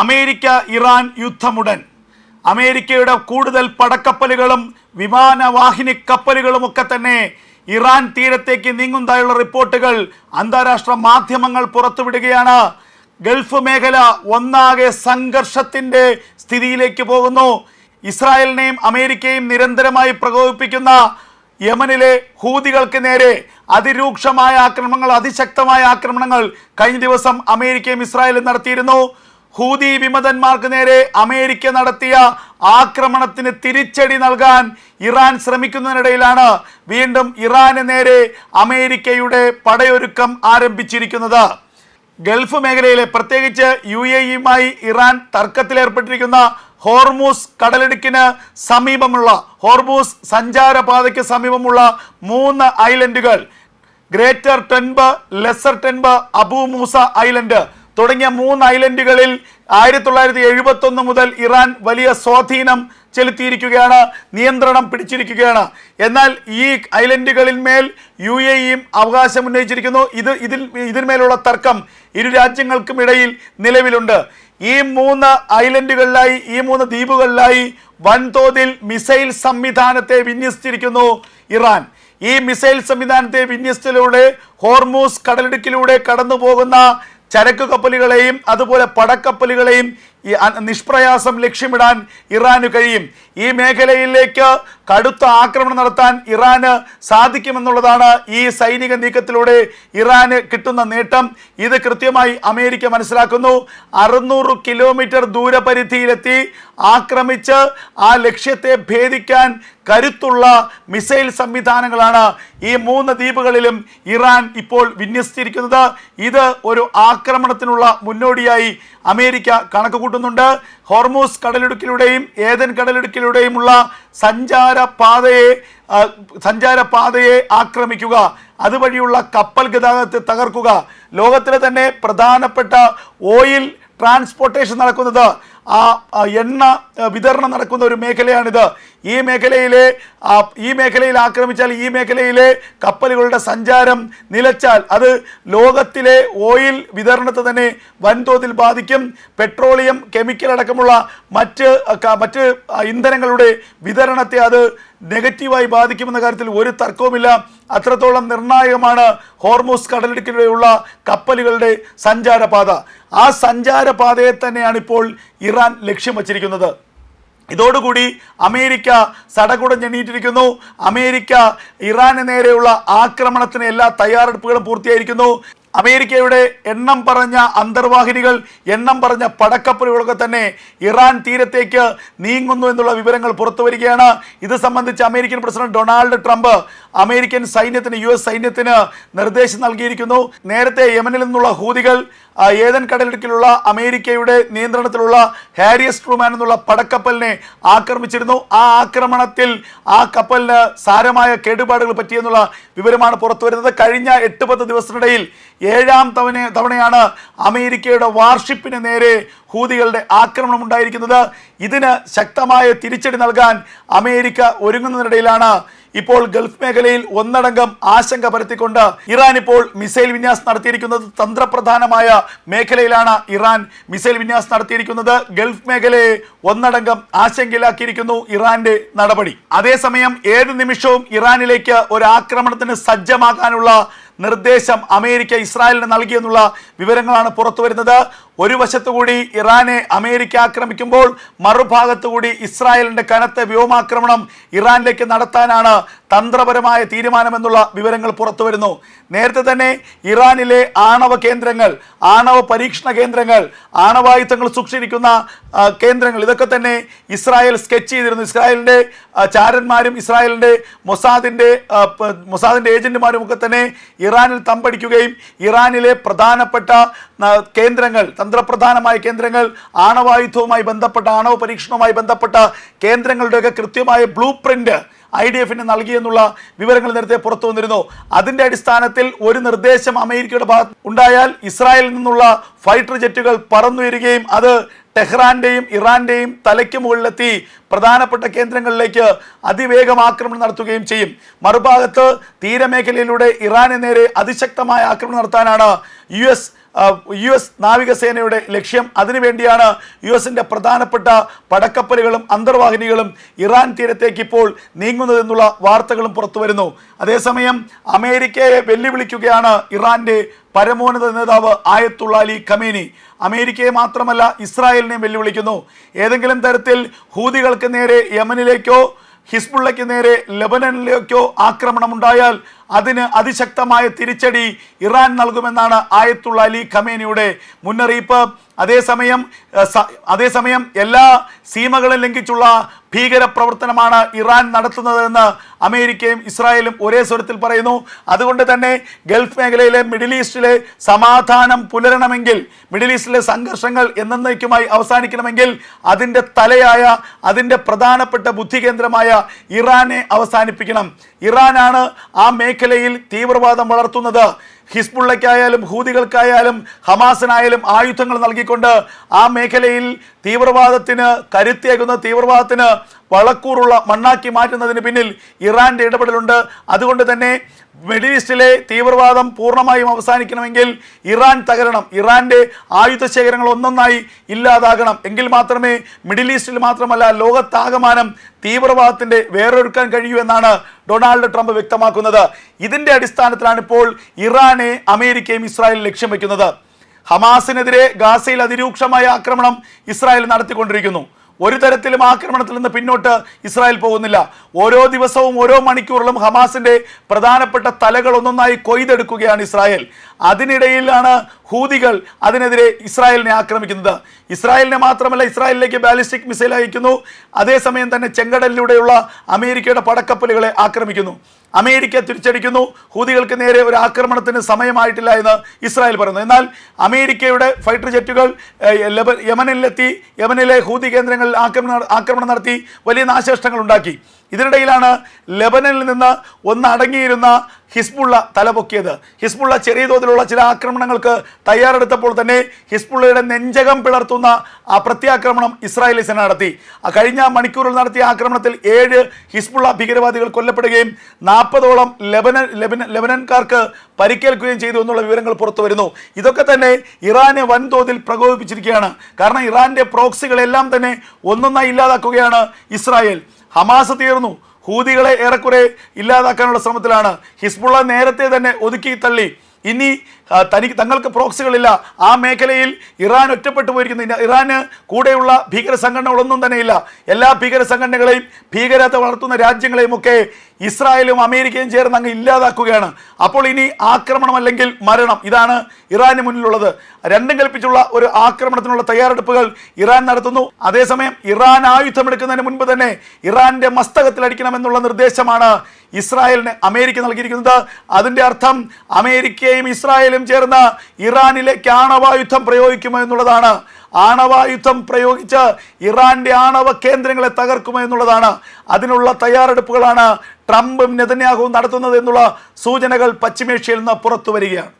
America Iran യുദ്ധമുടൻ. അമേരിക്കയുടെ കൂടുതൽ പടക്കപ്പലുകളും വിമാനവാഹിനി കപ്പലുകളും ഒക്കെ തന്നെ ഇറാൻ തീരത്തേക്ക് നീങ്ങുന്നതായുള്ള റിപ്പോർട്ടുകൾ അന്താരാഷ്ട്ര മാധ്യമങ്ങൾ പുറത്തുവിടുകയാണ്. ഗൾഫ് മേഖല ഒന്നാകെ സംഘർഷത്തിന്റെ സ്ഥിതിയിലേക്ക് പോകുന്നു. ഇസ്രായേലിനെയും അമേരിക്കയും നിരന്തരമായി പ്രകോപിപ്പിക്കുന്ന യമനിലെ ഹൂതികൾക്ക് നേരെ അതിരൂക്ഷമായ ആക്രമണങ്ങൾ അതിശക്തമായ ആക്രമണങ്ങൾ കഴിഞ്ഞ ദിവസം അമേരിക്കയും ഇസ്രായേലും നടത്തിയിരുന്നു. ഹൂതി വിമതന്മാർക്ക് നേരെ അമേരിക്ക നടത്തിയ ആക്രമണത്തിന് തിരിച്ചടി നൽകാൻ ഇറാൻ ശ്രമിക്കുന്നതിനിടയിലാണ് വീണ്ടും ഇറാന് നേരെ അമേരിക്കയുടെ പടയൊരുക്കം ആരംഭിച്ചിരിക്കുന്നത്. ഗൾഫ് മേഖലയിലെ പ്രത്യേകിച്ച് യു എ ഇയുമായി ഇറാൻ തർക്കത്തിലേർപ്പെട്ടിരിക്കുന്ന ഹോർമൂസ് കടലിടുക്കിന് സമീപമുള്ള ഹോർമൂസ് സഞ്ചാരപാതയ്ക്ക് സമീപമുള്ള മൂന്ന് ഐലൻഡുകൾ Greater Tunb Lesser Tunb Abu Musa island തുടങ്ങിയ മൂന്ന് ഐലൻഡുകളിൽ ആയിരത്തി തൊള്ളായിരത്തി എഴുപത്തി ഒന്ന് മുതൽ ഇറാൻ വലിയ സ്വാധീനം ചെലുത്തിയിരിക്കുകയാണ് നിയന്ത്രണം പിടിച്ചിരിക്കുകയാണ്. എന്നാൽ ഈ ഐലൻഡുകളിൽ മേൽ യു എ ഇയും അവകാശം ഉന്നയിച്ചിരിക്കുന്നു. ഇത് ഇതിൽ ഇതിന്മേലുള്ള തർക്കം ഇരു രാജ്യങ്ങൾക്കും ഇടയിൽ നിലവിലുണ്ട്. ഈ മൂന്ന് ഐലൻഡുകളിലായി ഈ മൂന്ന് ദ്വീപുകളിലായി വൻതോതിൽ മിസൈൽ സംവിധാനത്തെ വിന്യസിച്ചിരിക്കുന്നു ഇറാൻ. ഈ മിസൈൽ സംവിധാനത്തെ വിന്യസിച്ചതിലൂടെ ഹോർമൂസ് കടലിടുക്കിലൂടെ കടന്നു പോകുന്ന ചരക്ക് കപ്പലുകളെയും അതുപോലെ പടക്കപ്പലുകളെയും നിഷ്പ്രയാസം ലക്ഷ്യമിടാൻ ഇറാന് കഴിയും. ഈ മേഖലയിലേക്ക് കടുത്ത ആക്രമണം നടത്താൻ ഇറാന് സാധിക്കുമെന്നുള്ളതാണ് ഈ സൈനിക നീക്കത്തിലൂടെ ഇറാന് കിട്ടുന്ന നേട്ടം. ഇത് കൃത്യമായി അമേരിക്ക മനസ്സിലാക്കുന്നു. അറുന്നൂറ് കിലോമീറ്റർ ദൂരപരിധിയിലെത്തി ആക്രമിച്ച് ആ ലക്ഷ്യത്തെ ഭേദിക്കാൻ കരുത്തുള്ള മിസൈൽ സംവിധാനങ്ങളാണ് ഈ മൂന്ന് ദ്വീപുകളിലും ഇറാൻ ഇപ്പോൾ വിന്യസിച്ചിരിക്കുന്നത്. ഇത് ഒരു ആക്രമണത്തിനുള്ള മുന്നോടിയായി അമേരിക്ക കണക്ക് കൂട്ടുന്നുണ്ട് ഹോർമൂസ് കടലിടുക്കിലൂടെയും ഏതൻ കടലിടുക്കിലൂടെയുമുള്ള സഞ്ചാര പാതയെ ആ, സഞ്ചാര പാതയെ ആക്രമിക്കുക അതുവഴിയുള്ള കപ്പൽ ഗതാഗതത്തെ തകർക്കുക. ലോകത്തിലെ തന്നെ പ്രധാനപ്പെട്ട ഓയിൽ ട്രാൻസ്പോർട്ടേഷൻ നടക്കുന്നത് ആ എണ്ണ വിതരണം നടക്കുന്ന ഒരു മേഖലയാണിത്. ഈ മേഖലയിലെ ഈ മേഖലയിൽ ആക്രമിച്ചാൽ ഈ മേഖലയിലെ കപ്പലുകളുടെ സഞ്ചാരം നിലച്ചാൽ അത് ലോകത്തിലെ ഓയിൽ വിതരണത്തെ തന്നെ വൻതോതിൽ ബാധിക്കും. പെട്രോളിയം കെമിക്കൽ അടക്കമുള്ള മറ്റ് മറ്റ് ഇന്ധനങ്ങളുടെ വിതരണത്തെ അത് നെഗറ്റീവായി ബാധിക്കുമെന്ന കാര്യത്തിൽ ഒരു തർക്കവുമില്ല. അത്രത്തോളം നിർണായകമാണ് ഹോർമോസ് കടലിടുക്കിലൂടെയുള്ള കപ്പലുകളുടെ സഞ്ചാരപാത. ആ സഞ്ചാരപാതയെ തന്നെയാണ് ഇപ്പോൾ ഇറാൻ ലക്ഷ്യം വച്ചിരിക്കുന്നത്. ഇതോടുകൂടി അമേരിക്ക സടകുടം ചെണ്ണിയിട്ടിരിക്കുന്നു അമേരിക്ക ഇറാന് നേരെയുള്ള ആക്രമണത്തിന് എല്ലാ തയ്യാറെടുപ്പുകളും പൂർത്തിയായിരിക്കുന്നു. അമേരിക്കയുടെ എണ്ണം പറഞ്ഞ അന്തർവാഹിനികൾ എണ്ണം പറഞ്ഞ പടക്കപ്പലുകളൊക്കെ തന്നെ ഇറാൻ തീരത്തേക്ക് നീങ്ങുന്നു എന്നുള്ള വിവരങ്ങൾ പുറത്തു വരികയാണ് ഇത് സംബന്ധിച്ച് American president Donald Trump American സൈന്യത്തിന് യു എസ് സൈന്യത്തിന് നിർദ്ദേശം നൽകിയിരിക്കുന്നു. നേരത്തെ യമനിൽ നിന്നുള്ള ഹൂതികൾ ഏതൻ കടലിടുക്കിലുള്ള അമേരിക്കയുടെ നിയന്ത്രണത്തിലുള്ള ഹാരിയസ് ട്രൂമാൻ എന്നുള്ള പടക്കപ്പലിനെ ആക്രമിച്ചിരുന്നു. ആ ആക്രമണത്തിൽ ആ കപ്പലിന് സാരമായ കേടുപാടുകൾ പറ്റിയെന്നുള്ള വിവരമാണ് പുറത്തു വരുന്നത് കഴിഞ്ഞ എട്ട് പത്ത് ദിവസത്തിനിടയിൽ ഏഴാം തവണ തവണയാണ് അമേരിക്കയുടെ വാർഷിപ്പിന് നേരെ ഹൂതികളുടെ ആക്രമണം ഉണ്ടായിരിക്കുന്നത്. ഇതിന് ശക്തമായ തിരിച്ചടി നൽകാൻ അമേരിക്ക ഒരുങ്ങുന്നതിനിടയിലാണ്. ഇപ്പോൾ ഗൾഫ് മേഖലയിൽ ഒന്നടങ്കം ആശങ്ക പരത്തിക്കൊണ്ട് ഇറാൻ ഇപ്പോൾ മിസൈൽ വിന്യാസം നടത്തിയിരിക്കുന്നത് തന്ത്രപ്രധാനമായ മേഖലയിലാണ് ഇറാൻ മിസൈൽ വിന്യാസം നടത്തിയിരിക്കുന്നത്. ഗൾഫ് മേഖലയെ ഒന്നടങ്കം ആശങ്കയിലാക്കിയിരിക്കുന്നു ഇറാന്റെ നടപടി. അതേസമയം ഏത് നിമിഷവും ഇറാനിലേക്ക് ഒരു ആക്രമണത്തിന് സജ്ജമാകാനുള്ള നിർദ്ദേശം അമേരിക്ക ഇസ്രായേലിന് നൽകിയെന്നുള്ള വിവരങ്ങളാണ് പുറത്തു വരുന്നത്. ഒരു വശത്തുകൂടി ഇറാനെ അമേരിക്ക ആക്രമിക്കുമ്പോൾ മറുഭാഗത്തുകൂടി ഇസ്രായേലിന്റെ കനത്ത വ്യോമാക്രമണം ഇറാനിലേക്ക് നടത്താനാണ് തന്ത്രപരമായ തീരുമാനമെന്നുള്ള വിവരങ്ങൾ പുറത്തു വരുന്നു നേരത്തെ തന്നെ ഇറാനിലെ ആണവ കേന്ദ്രങ്ങൾ ആണവ പരീക്ഷണ കേന്ദ്രങ്ങൾ ആണവായുധങ്ങൾ സൂക്ഷിച്ചിരിക്കുന്ന കേന്ദ്രങ്ങൾ ഇതൊക്കെ തന്നെ ഇസ്രായേൽ സ്കെച്ച് ചെയ്തിരുന്നു. ഇസ്രായേലിന്റെ ചാരന്മാരും ഇസ്രായേലിന്റെ മൊസാദിന്റെ മൊസാദിന്റെ ഏജന്റുമാരും ഒക്കെ തന്നെ ഇറാനിൽ തമ്പടിക്കുകയും ഇറാനിലെ പ്രധാനപ്പെട്ട കേന്ദ്രങ്ങൾ തന്ത്രപ്രധാനമായ കേന്ദ്രങ്ങൾ ആണവായുധവുമായി ബന്ധപ്പെട്ട ആണവ പരീക്ഷണവുമായി ബന്ധപ്പെട്ട കേന്ദ്രങ്ങളുടെയൊക്കെ കൃത്യമായ ബ്ലൂ പ്രിന്റ് ഐ ഡി എഫിന് നൽകിയെന്നുള്ള വിവരങ്ങൾ നേരത്തെ പുറത്തു വന്നിരുന്നു. അതിന്റെ അടിസ്ഥാനത്തിൽ ഒരു നിർദ്ദേശം അമേരിക്കയുടെ ഭാഗത്ത് ഉണ്ടായാൽ ഇസ്രായേലിൽ നിന്നുള്ള ഫൈറ്റർ ജെറ്റുകൾ പറന്നുയരുകയും അത് ടെഹ്റാന്റെയും ഇറാന്റെയും തലയ്ക്ക് മുകളിലെത്തി പ്രധാനപ്പെട്ട കേന്ദ്രങ്ങളിലേക്ക് അതിവേഗം ആക്രമണം നടത്തുകയും ചെയ്യും. മറുഭാഗത്ത് തീരമേഖലയിലൂടെ ഇറാന് നേരെ അതിശക്തമായ ആക്രമണം നടത്താനാണ് യു എസ് യു എസ് നാവികസേനയുടെ ലക്ഷ്യം. അതിനുവേണ്ടിയാണ് യു എസിന്റെ പ്രധാനപ്പെട്ട പടക്കപ്പലുകളും അന്തർവാഹിനികളും ഇറാൻ തീരത്തേക്ക് ഇപ്പോൾ നീങ്ങുന്നതെന്നുള്ള വാർത്തകളും പുറത്തുവരുന്നു. അതേസമയം അമേരിക്കയെ വെല്ലുവിളിക്കുകയാണ് ഇറാന്റെ പരമോന്നത നേതാവ് ആയത്തുള്ള അലി ഖമീനി അമേരിക്കയെ മാത്രമല്ല ഇസ്രായേലിനെയും വെല്ലുവിളിക്കുന്നു. ഏതെങ്കിലും തരത്തിൽ ഹൂതികൾക്ക് നേരെ യമനിലേക്കോ ഹിസ്ബുള്ളയ്ക്ക് നേരെ ലബനനിലേക്കോ ആക്രമണം ഉണ്ടായാൽ അതിന് അതിശക്തമായ തിരിച്ചടി ഇറാൻ നൽകുമെന്നാണ് ആയത്തുള്ള അലി ഖമേനിയുടെ മുന്നറിയിപ്പ്. അതേസമയം അതേസമയം എല്ലാ സീമകളും ലംഘിച്ചുള്ള ഭീകര പ്രവർത്തനമാണ് ഇറാൻ നടത്തുന്നതെന്ന് അമേരിക്കയും ഇസ്രായേലും ഒരേ സ്വരത്തിൽ പറയുന്നു. അതുകൊണ്ട് തന്നെ ഗൾഫ് മേഖലയിലെ മിഡിൽ ഈസ്റ്റിലെ സമാധാനം പുലരണമെങ്കിൽ മിഡിൽ ഈസ്റ്റിലെ സംഘർഷങ്ങൾ എന്നേക്കുമായി അവസാനിക്കണമെങ്കിൽ അതിന്റെ തലയായ അതിന്റെ പ്രധാനപ്പെട്ട ബുദ്ധികേന്ദ്രമായ ഇറാനെ അവസാനിപ്പിക്കണം. ഇറാനാണ് ആ മേഖലയിൽ തീവ്രവാദം വളർത്തുന്നത് ഹിസ്ബുള്ളയ്ക്കായാലും ഹൂതികൾക്കായാലും ഹമാസിനായാലും ആയുധങ്ങൾ നൽകിക്കൊണ്ട് ആ മേഖലയിൽ തീവ്രവാദത്തിന് കരുത്തേകുന്ന തീവ്രവാദത്തിന് വളക്കൂറുള്ള മണ്ണാക്കി മാറ്റുന്നതിന് പിന്നിൽ ഇറാന്റെ ഇടപെടലുണ്ട്. അതുകൊണ്ട് തന്നെ മിഡിൽ ഈസ്റ്റിലെ തീവ്രവാദം പൂർണമായും അവസാനിക്കണമെങ്കിൽ ഇറാൻ തകരണം. ഇറാന്റെ ആയുധ ശേഖരങ്ങൾ ഒന്നൊന്നായി ഇല്ലാതാകണം. എങ്കിൽ മാത്രമേ മിഡിൽ ഈസ്റ്റിൽ മാത്രമല്ല ലോകത്താകമാനം തീവ്രവാദത്തിന്റെ വേറൊരുക്കാൻ കഴിയൂ എന്നാണ് ഡൊണാൾഡ് ട്രംപ് വ്യക്തമാക്കുന്നത്. ഇതിന്റെ അടിസ്ഥാനത്തിലാണ് ഇപ്പോൾ ഇറാനെ അമേരിക്കയും ഇസ്രായേലും ലക്ഷ്യം വയ്ക്കുന്നത്. ഹമാസിനെതിരെ ഗാസയിൽ അതിരൂക്ഷമായ ആക്രമണം ഇസ്രായേൽ നടത്തിക്കൊണ്ടിരിക്കുന്നു. ഒരു തരത്തിലും ആക്രമണത്തിൽ നിന്ന് പിന്നോട്ട് ഇസ്രായേൽ പോകുന്നില്ല. ഓരോ ദിവസവും ഓരോ മണിക്കൂറിലും ഹമാസിന്റെ പ്രധാനപ്പെട്ട തലകൾ ഒന്നൊന്നായി കൊയ്തെടുക്കുകയാണ് ഇസ്രായേൽ. അതിനിടയിലാണ് ഹൂതികൾ അതിനെതിരെ ഇസ്രായേലിനെ ആക്രമിക്കുന്നത്. ഇസ്രായേലിനെ മാത്രമല്ല ഇസ്രായേലിലേക്ക് ബാലിസ്റ്റിക് മിസൈൽ അയക്കുന്നു. അതേസമയം തന്നെ ചെങ്കടലിലൂടെയുള്ള അമേരിക്കയുടെ പടക്കപ്പലുകളെ ആക്രമിക്കുന്നു. അമേരിക്ക തിരിച്ചടിക്കുന്നു. ഹൂതികൾക്ക് നേരെ ഒരു ആക്രമണത്തിന് സമയമായിട്ടില്ല എന്ന് ഇസ്രായേൽ പറയുന്നു. എന്നാൽ അമേരിക്കയുടെ ഫൈറ്റർ ജെറ്റുകൾ യമനിലെത്തി യമനിലെ ഹൂതി കേന്ദ്രങ്ങളിൽ ആക്രമണം ആക്രമണം നടത്തി വലിയ നാശനഷ്ടങ്ങൾ ഉണ്ടാക്കി. ഇതിനിടയിലാണ് ലെബനനിൽ നിന്ന് ഒന്ന് അടങ്ങിയിരുന്ന ഹിസ്ബുള്ള തലപൊക്കിയത്. ഹിസ്ബുള്ള ചെറിയ തോതിലുള്ള ചില ആക്രമണങ്ങൾക്ക് തയ്യാറെടുത്തപ്പോൾ തന്നെ ഹിസ്ബുള്ളയുടെ നെഞ്ചകം പിളർത്തുന്ന ആ പ്രത്യാക്രമണം ഇസ്രായേലി സേന നടത്തി. ആ കഴിഞ്ഞ മണിക്കൂറിൽ നടത്തിയ ആക്രമണത്തിൽ ഏഴ് ഹിസ്ബുള്ള ഭീകരവാദികൾ കൊല്ലപ്പെടുകയും നാൽപ്പതോളം ലെബനൻ ലെബനൻ ലെബനൻകാർക്ക് പരിക്കേൽക്കുകയും ചെയ്തു എന്നുള്ള വിവരങ്ങൾ പുറത്തു വരുന്നു. ഇതൊക്കെ തന്നെ ഇറാനെ വൻതോതിൽ പ്രകോപിപ്പിച്ചിരിക്കുകയാണ്. കാരണം ഇറാന്റെ പ്രോക്സികളെല്ലാം തന്നെ ഒന്നൊന്നായി ഇല്ലാതാക്കുകയാണ് ഇസ്രായേൽ. ഹമാസ് തീർന്നു. ഹൂതികളെ ഏറെക്കുറെ ഇല്ലാതാക്കാനുള്ള ശ്രമത്തിലാണ് ഹിസ്ബുള്ള നേരത്തെ തന്നെ ഒതുക്കി തള്ളി. ഇനി തനിക്ക് തങ്ങൾക്ക് പ്രോക്സികളില്ല. ആ മേഖലയിൽ ഇറാൻ ഒറ്റപ്പെട്ടു പോയിരിക്കുന്ന. ഇറാന് കൂടെയുള്ള ഭീകര സംഘടനകളൊന്നും തന്നെയില്ല. എല്ലാ ഭീകര സംഘടനകളെയും ഭീകരത വളർത്തുന്ന രാജ്യങ്ങളെയും ഒക്കെ ഇസ്രായേലും അമേരിക്കയും ചേർന്ന് അങ്ങ് ഇല്ലാതാക്കുകയാണ്. അപ്പോൾ ഇനി ആക്രമണം അല്ലെങ്കിൽ മരണം ഇതാണ് ഇറാന് മുന്നിലുള്ളത്. രണ്ടും കൽപ്പിച്ചുള്ള ഒരു ആക്രമണത്തിനുള്ള തയ്യാറെടുപ്പുകൾ ഇറാൻ നടത്തുന്നു. അതേസമയം ഇറാൻ ആയുധമെടുക്കുന്നതിന് മുൻപ് തന്നെ ഇറാന്റെ മസ്തകത്തിൽ അടിക്കണമെന്നുള്ള നിർദ്ദേശമാണ് ഇസ്രായേലിന് അമേരിക്ക നൽകിയിരിക്കുന്നത്. അതിന്റെ അർത്ഥം അമേരിക്കയും ഇസ്രായേലും ചേർന്ന് ഇറാനിലേക്ക് ആണവായുധം പ്രയോഗിക്കുമോ എന്നുള്ളതാണ്. ആണവായുധം പ്രയോഗിച്ച് ഇറാന്റെ ആണവ കേന്ദ്രങ്ങളെ തകർക്കുമോ എന്നുള്ളതാണ്. അതിനുള്ള തയ്യാറെടുപ്പുകളാണ് ട്രംപും നെതന്യാഹുവും നടത്തുന്നത് എന്നുള്ള സൂചനകൾ പശ്ചിമേഷ്യയിൽ നിന്ന് പുറത്തു വരികയാണ്.